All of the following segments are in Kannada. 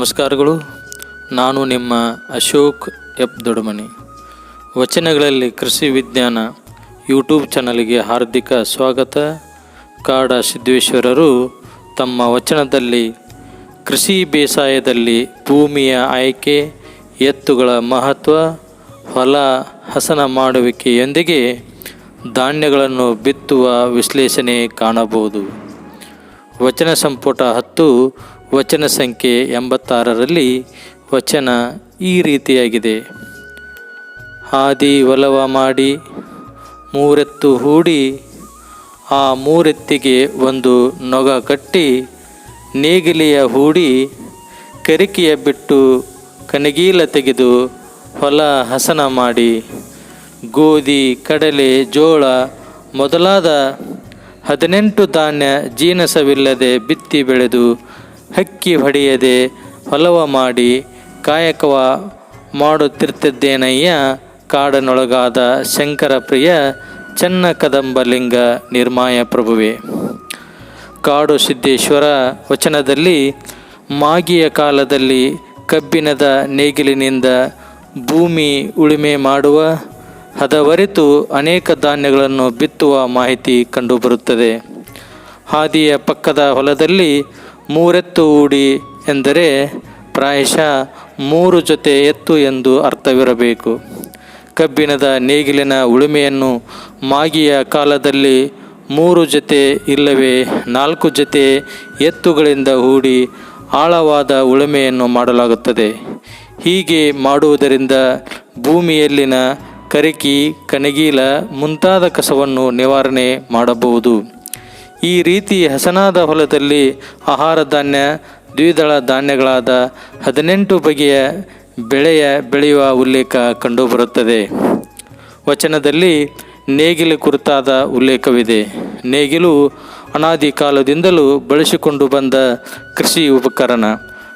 ನಮಸ್ಕಾರಗಳು. ನಾನು ನಿಮ್ಮ ಅಶೋಕ್ ಎಫ್ ದೊಡಮನಿ ವಚನಗಳಲ್ಲಿ ಕೃಷಿ ವಿಜ್ಞಾನ ಯೂಟ್ಯೂಬ್ ಚಾನಲ್ಗೆ ಹಾರ್ದಿಕ ಸ್ವಾಗತ. ಕಾಡ ಸಿದ್ದೇಶ್ವರರು ತಮ್ಮ ವಚನದಲ್ಲಿ ಕೃಷಿ ಬೇಸಾಯದಲ್ಲಿ ಭೂಮಿಯ ಆಯ್ಕೆ, ಎತ್ತುಗಳ ಮಹತ್ವ, ಹೊಲ ಹಸನ ಮಾಡುವಿಕೆಯೊಂದಿಗೆ ಧಾನ್ಯಗಳನ್ನು ಬಿತ್ತುವ ವಿಶ್ಲೇಷಣೆ ಕಾಣಬಹುದು. ವಚನ ಸಂಪುಟ ಹತ್ತು ವಚನ ಸಂಖ್ಯೆ ಎಂಬತ್ತಾರರಲ್ಲಿ ವಚನ ಈ ರೀತಿಯಾಗಿದೆ. ಹಾದಿ ಒಲವ ಮಾಡಿ ಮೂರೆತ್ತು ಹೂಡಿ ಆ ಮೂರೆತ್ತಿಗೆ ಒಂದು ನೊಗ ಕಟ್ಟಿ ನೇಗಿಲಿಯ ಹೂಡಿ ಕರಿಕೆಯ ಬಿಟ್ಟು ಕನಗೀಲ ತೆಗೆದು ಹೊಲ ಹಸನ ಮಾಡಿ. ಗೋಧಿ, ಕಡಲೆ, ಜೋಳ ಮೊದಲಾದ ಹದಿನೆಂಟು ಧಾನ್ಯ ಜೀನಸವಿಲ್ಲದೆ ಬಿತ್ತಿ ಬೆಳೆದು ಹಕ್ಕಿ ಹೊಡೆಯದೆ ಹೊಲವ ಮಾಡಿ ಕಾಯಕವ ಮಾಡುತ್ತಿರ್ತಿದ್ದೇನಯ್ಯ. ಕಾಡನೊಳಗಾದ ಶಂಕರ ಪ್ರಿಯ ಚನ್ನ ಕದಂಬಲಿಂಗ ನಿರ್ಮಾಯ ಪ್ರಭುವೆ. ಕಾಡು ಸಿದ್ದೇಶ್ವರ ವಚನದಲ್ಲಿ ಮಾಗಿಯ ಕಾಲದಲ್ಲಿ ಕಬ್ಬಿಣದ ನೇಗಿಲಿನಿಂದ ಭೂಮಿ ಉಳುಮೆ ಮಾಡುವ ಹದವರಿತು ಅನೇಕ ಧಾನ್ಯಗಳನ್ನು ಬಿತ್ತುವ ಮಾಹಿತಿ ಕಂಡುಬರುತ್ತದೆ. ಹಾದಿಯ ಪಕ್ಕದ ಹೊಲದಲ್ಲಿ ಮೂರೆತ್ತು ಊಡಿ ಎಂದರೆ ಪ್ರಾಯಶಃ ಮೂರು ಜೊತೆ ಎತ್ತು ಎಂದು ಅರ್ಥವಿರಬೇಕು. ಕಬ್ಬಿಣದ ನೇಗಿಲಿನ ಉಳುಮೆಯನ್ನು ಮಾಗಿಯ ಕಾಲದಲ್ಲಿ ಮೂರು ಜೊತೆ ಇಲ್ಲವೇ ನಾಲ್ಕು ಜೊತೆ ಎತ್ತುಗಳಿಂದ ಹೂಡಿ ಆಳವಾದ ಉಳುಮೆಯನ್ನು ಮಾಡಲಾಗುತ್ತದೆ. ಹೀಗೆ ಮಾಡುವುದರಿಂದ ಭೂಮಿಯಲ್ಲಿನ ಕರಿಕಿ, ಕಣಗೀಲ ಮುಂತಾದ ಕಸವನ್ನು ನಿವಾರಣೆ ಮಾಡಬಹುದು. ಈ ರೀತಿ ಹಸನಾದ ಹೊಲದಲ್ಲಿ ಆಹಾರ ಧಾನ್ಯ, ದ್ವಿದಳ ಧಾನ್ಯಗಳಾದ ಹದಿನೆಂಟು ಬಗೆಯ ಬೆಳೆಯ ಬೆಳೆಯುವ ಉಲ್ಲೇಖ ಕಂಡುಬರುತ್ತದೆ. ವಚನದಲ್ಲಿ ನೇಗಿಲು ಕುರಿತಾದ ಉಲ್ಲೇಖವಿದೆ. ನೇಗಿಲು ಅನಾದಿ ಕಾಲದಿಂದಲೂ ಬಳಸಿಕೊಂಡು ಬಂದ ಕೃಷಿ ಉಪಕರಣ.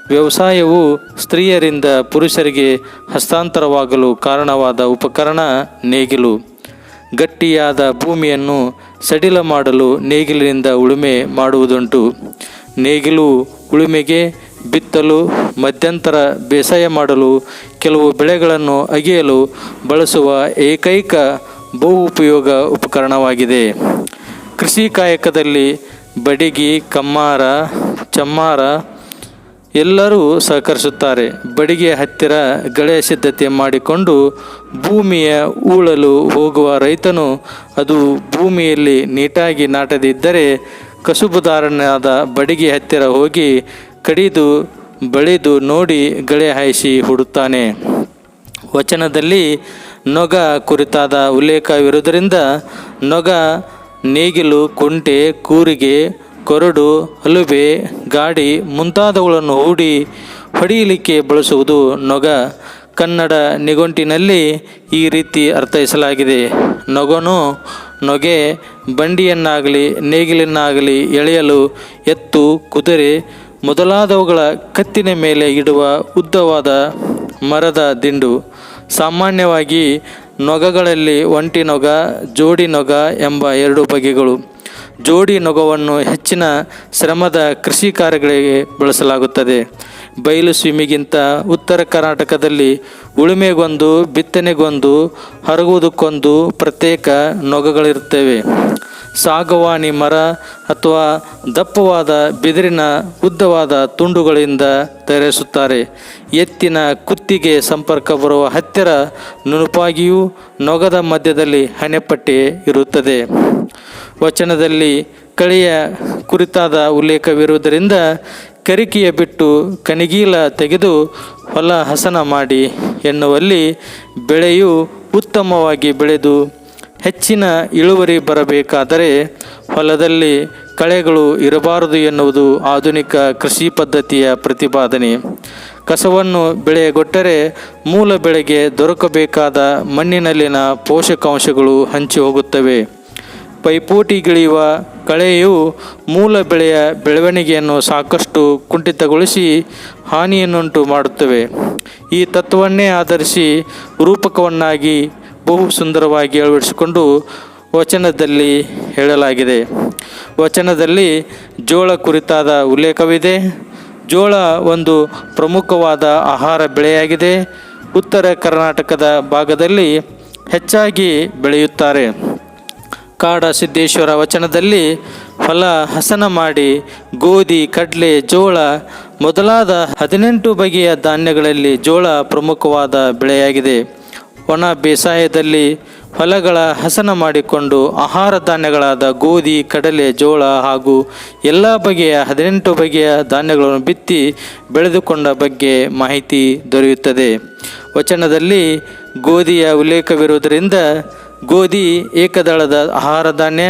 ವ್ಯವಸಾಯವು ಸ್ತ್ರೀಯರಿಂದ ಪುರುಷರಿಗೆ ಹಸ್ತಾಂತರವಾಗಲು ಕಾರಣವಾದ ಉಪಕರಣ ನೇಗಿಲು. ಗಟ್ಟಿಯಾದ ಭೂಮಿಯನ್ನು ಸಡಿಲ ಮಾಡಲು ನೇಗಿಲಿನಿಂದ ಉಳುಮೆ ಮಾಡುವುದುಂಟು. ನೇಗಿಲು ಉಳುಮೆಗೆ ಬಿತ್ತಲು, ಮಧ್ಯಂತರ ಬೇಸಾಯ ಮಾಡಲು, ಕೆಲವು ಬೆಳೆಗಳನ್ನು ಅಗೆಯಲು ಬಳಸುವ ಏಕೈಕ ಬಹು ಉಪಯೋಗ ಉಪಕರಣವಾಗಿದೆ. ಕೃಷಿ ಕಾಯಕದಲ್ಲಿ ಬಡಿಗಿ, ಕಮ್ಮಾರ, ಚಮ್ಮಾರ ಎಲ್ಲರೂ ಸಹಕರಿಸುತ್ತಾರೆ. ಬಡಿಗೆ ಹತ್ತಿರ ಗಳೆ ಸಿದ್ಧತೆ ಮಾಡಿಕೊಂಡು ಭೂಮಿಯ ಊಳಲು ಹೋಗುವ ರೈತನು ಅದು ಭೂಮಿಯಲ್ಲಿ ನೀಟಾಗಿ ನಾಟದಿದ್ದರೆ ಕಸುಬುದಾರನಾದ ಬಡಿಗೆ ಹತ್ತಿರ ಹೋಗಿ ಕಡಿದು ಬಳಿದು ನೋಡಿ ಗಳೆ ಹಾಯಿಸಿ ಹುಡುತ್ತಾನೆ. ವಚನದಲ್ಲಿ ನೊಗ ಕುರಿತಾದ ಉಲ್ಲೇಖವಿರುವುದರಿಂದ ನೊಗ ನೇಗಿಲು, ಕುಂಟೆ, ಕೂರಿಗೆ ಕೊರಡು ಹಲುಬೆ ಗಾಡಿ ಮುಂತಾದವುಗಳನ್ನು ಹೂಡಿ ಹೊಡೆಯಲಿಕ್ಕೆ ಬಳಸುವುದು ನೊಗ. ಕನ್ನಡ ನಿಘಂಟಿನಲ್ಲಿ ಈ ರೀತಿ ಅರ್ಥೈಸಲಾಗಿದೆ. ನೊಗನು ನೊಗೆ ಬಂಡಿಯನ್ನಾಗಲಿ, ನೇಗಿಲನ್ನಾಗಲಿ ಎಳೆಯಲು ಎತ್ತು, ಕುದುರೆ ಮೊದಲಾದವುಗಳ ಕತ್ತಿನ ಮೇಲೆ ಇಡುವ ಉದ್ದವಾದ ಮರದ ದಿಂಡು. ಸಾಮಾನ್ಯವಾಗಿ ನೊಗಗಳಲ್ಲಿ ಒಂಟಿ ನೊಗ, ಜೋಡಿ ನೊಗ ಎಂಬ ಎರಡು ಬಗೆಗಳು. ಜೋಡಿ ನೊಗವನ್ನು ಹೆಚ್ಚಿನ ಶ್ರಮದ ಕೃಷಿ ಕಾರ್ಯಗಳಿಗೆ ಬಳಸಲಾಗುತ್ತದೆ. ಬಯಲು ಸೀಮೆಗಿಂತ ಉತ್ತರ ಕರ್ನಾಟಕದಲ್ಲಿ ಉಳುಮೆಗೊಂದು, ಬಿತ್ತನೆಗೊಂದು, ಹರಗುವುದಕ್ಕೊಂದು ಪ್ರತ್ಯೇಕ ನೊಗಗಳಿರುತ್ತವೆ. ಸಾಗವಾನಿ ಮರ ಅಥವಾ ದಪ್ಪವಾದ ಬಿದಿರಿನ ಉದ್ದವಾದ ತುಂಡುಗಳಿಂದ ತಯಾರಿಸುತ್ತಾರೆ. ಎತ್ತಿನ ಕುತ್ತಿಗೆ ಸಂಪರ್ಕ ಬರುವ ಹತ್ತಿರ ನುಣುಪಾಗಿಯೂ ನೊಗದ ಮಧ್ಯದಲ್ಲಿ ಹಣೆಪಟ್ಟಿ ಇರುತ್ತದೆ. ವಚನದಲ್ಲಿ ಕಳೆಯ ಕುರಿತಾದ ಉಲ್ಲೇಖವಿರುವುದರಿಂದ ಕರಿಕೆಯ ಬಿಟ್ಟು ಕನಿಗೀಲ ತೆಗೆದು ಹೊಲ ಹಸನ ಮಾಡಿ ಎನ್ನುವಲ್ಲಿ ಬೆಳೆಯು ಉತ್ತಮವಾಗಿ ಬೆಳೆದು ಹೆಚ್ಚಿನ ಇಳುವರಿ ಬರಬೇಕಾದರೆ ಹೊಲದಲ್ಲಿ ಕಳೆಗಳು ಇರಬಾರದು ಎನ್ನುವುದು ಆಧುನಿಕ ಕೃಷಿ ಪದ್ಧತಿಯ ಪ್ರತಿಪಾದನೆ. ಕಸವನ್ನು ಬೆಳೆಗೊಟ್ಟರೆ ಮೂಲ ಬೆಳೆಗೆ ದೊರಕಬೇಕಾದ ಮಣ್ಣಿನಲ್ಲಿನ ಪೋಷಕಾಂಶಗಳು ಹಂಚಿ ಹೋಗುತ್ತವೆ ಪೈಪೋಟಿಗಿಳಿಯುವ ಕಳೆಯು ಮೂಲ ಬೆಳೆಯ ಬೆಳವಣಿಗೆಯನ್ನು ಸಾಕಷ್ಟು ಕುಂಠಿತಗೊಳಿಸಿ ಹಾನಿಯನ್ನುಂಟು ಮಾಡುತ್ತವೆ. ಈ ತತ್ವವನ್ನೇ ಆಧರಿಸಿ ರೂಪಕವನ್ನಾಗಿ ಬಹು ಸುಂದರವಾಗಿ ಅಳವಡಿಸಿಕೊಂಡು ವಚನದಲ್ಲಿ ಹೇಳಲಾಗಿದೆ. ವಚನದಲ್ಲಿ ಜೋಳ ಕುರಿತಾದ ಉಲ್ಲೇಖವಿದೆ. ಜೋಳ ಒಂದು ಪ್ರಮುಖವಾದ ಆಹಾರ ಬೆಳೆಯಾಗಿದೆ. ಉತ್ತರ ಕರ್ನಾಟಕದ ಭಾಗದಲ್ಲಿ ಹೆಚ್ಚಾಗಿ ಬೆಳೆಯುತ್ತಾರೆ. ಕಾಡ ಸಿದ್ದೇಶ್ವರ ವಚನದಲ್ಲಿ ಹೊಲ ಹಸನ ಮಾಡಿ, ಗೋಧಿ, ಕಡಲೆ, ಜೋಳ ಮೊದಲಾದ ಹದಿನೆಂಟು ಬಗೆಯ ಧಾನ್ಯಗಳಲ್ಲಿ ಜೋಳ ಪ್ರಮುಖವಾದ ಬೆಳೆಯಾಗಿದೆ. ಒಣ ಬೇಸಾಯದಲ್ಲಿ ಹೊಲಗಳ ಹಸನ ಮಾಡಿಕೊಂಡು ಆಹಾರ ಧಾನ್ಯಗಳಾದ ಗೋಧಿ, ಕಡಲೆ, ಜೋಳ ಹಾಗೂ ಎಲ್ಲ ಬಗೆಯ ಹದಿನೆಂಟು ಬಗೆಯ ಧಾನ್ಯಗಳನ್ನು ಬಿತ್ತಿ ಬೆಳೆದುಕೊಂಡ ಬಗ್ಗೆ ಮಾಹಿತಿ ದೊರೆಯುತ್ತದೆ. ವಚನದಲ್ಲಿ ಗೋಧಿಯ ಉಲ್ಲೇಖವಿರುವುದರಿಂದ ಗೋಧಿ ಏಕದಳದ ಆಹಾರ ಧಾನ್ಯ.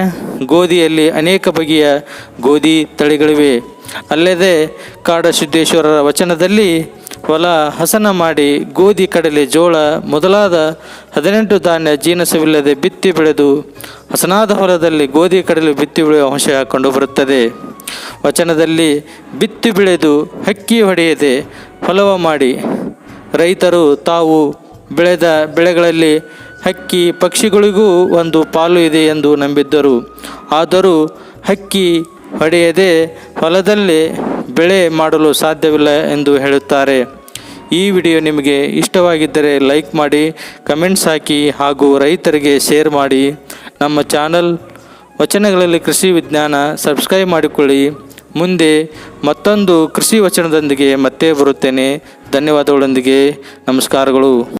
ಗೋಧಿಯಲ್ಲಿ ಅನೇಕ ಬಗೆಯ ಗೋಧಿ ತಳಿಗಳಿವೆ. ಅಲ್ಲದೆ ಕಾಡಸಿದ್ದೇಶ್ವರರ ವಚನದಲ್ಲಿ ಹೊಲ ಹಸನ ಮಾಡಿ ಗೋಧಿ ಕಡಲೆ ಜೋಳ ಮೊದಲಾದ ಹದಿನೆಂಟು ಧಾನ್ಯ ಜೀನಸವಿಲ್ಲದೆ ಬಿತ್ತಿ ಬೆಳೆದು ಹಸನಾದ ಹೊಲದಲ್ಲಿ ಗೋಧಿ ಕಡಲೆ ಬಿತ್ತಿ ಬೆಳೆಯುವ ಅಂಶ ಕಂಡುಬರುತ್ತದೆ ವಚನದಲ್ಲಿ ಬಿತ್ತಿ ಬೆಳೆದು ಹಕ್ಕಿ ಹೊಡೆಯದೆ ಹೊಲವ ಮಾಡಿ ರೈತರು ತಾವು ಬೆಳೆದ ಬೆಳೆಗಳಲ್ಲಿ ಹಕ್ಕಿ ಪಕ್ಷಿಗಳಿಗೂ ಒಂದು ಪಾಲು ಇದೆ ಎಂದು ನಂಬಿದ್ದರು. ಆದರೂ ಹಕ್ಕಿ ಹೊಡೆಯದೆ ಹೊಲದಲ್ಲಿ ಬೆಳೆ ಮಾಡಲು ಸಾಧ್ಯವಿಲ್ಲ ಎಂದು ಹೇಳುತ್ತಾರೆ. ಈ ವಿಡಿಯೋ ನಿಮಗೆ ಇಷ್ಟವಾಗಿದ್ದರೆ ಲೈಕ್ ಮಾಡಿ, ಕಮೆಂಟ್ಸ್ ಹಾಕಿ ಹಾಗೂ ರೈತರಿಗೆ ಶೇರ್ ಮಾಡಿ. ನಮ್ಮ ಚಾನಲ್ ವಚನಗಳಲ್ಲಿ ಕೃಷಿ ವಿಜ್ಞಾನ ಸಬ್ಸ್ಕ್ರೈಬ್ ಮಾಡಿಕೊಳ್ಳಿ. ಮುಂದೆ ಮತ್ತೊಂದು ಕೃಷಿ ವಚನದೊಂದಿಗೆ ಮತ್ತೆ ಬರುತ್ತೇನೆ. ಧನ್ಯವಾದಗಳೊಂದಿಗೆ ನಮಸ್ಕಾರಗಳು.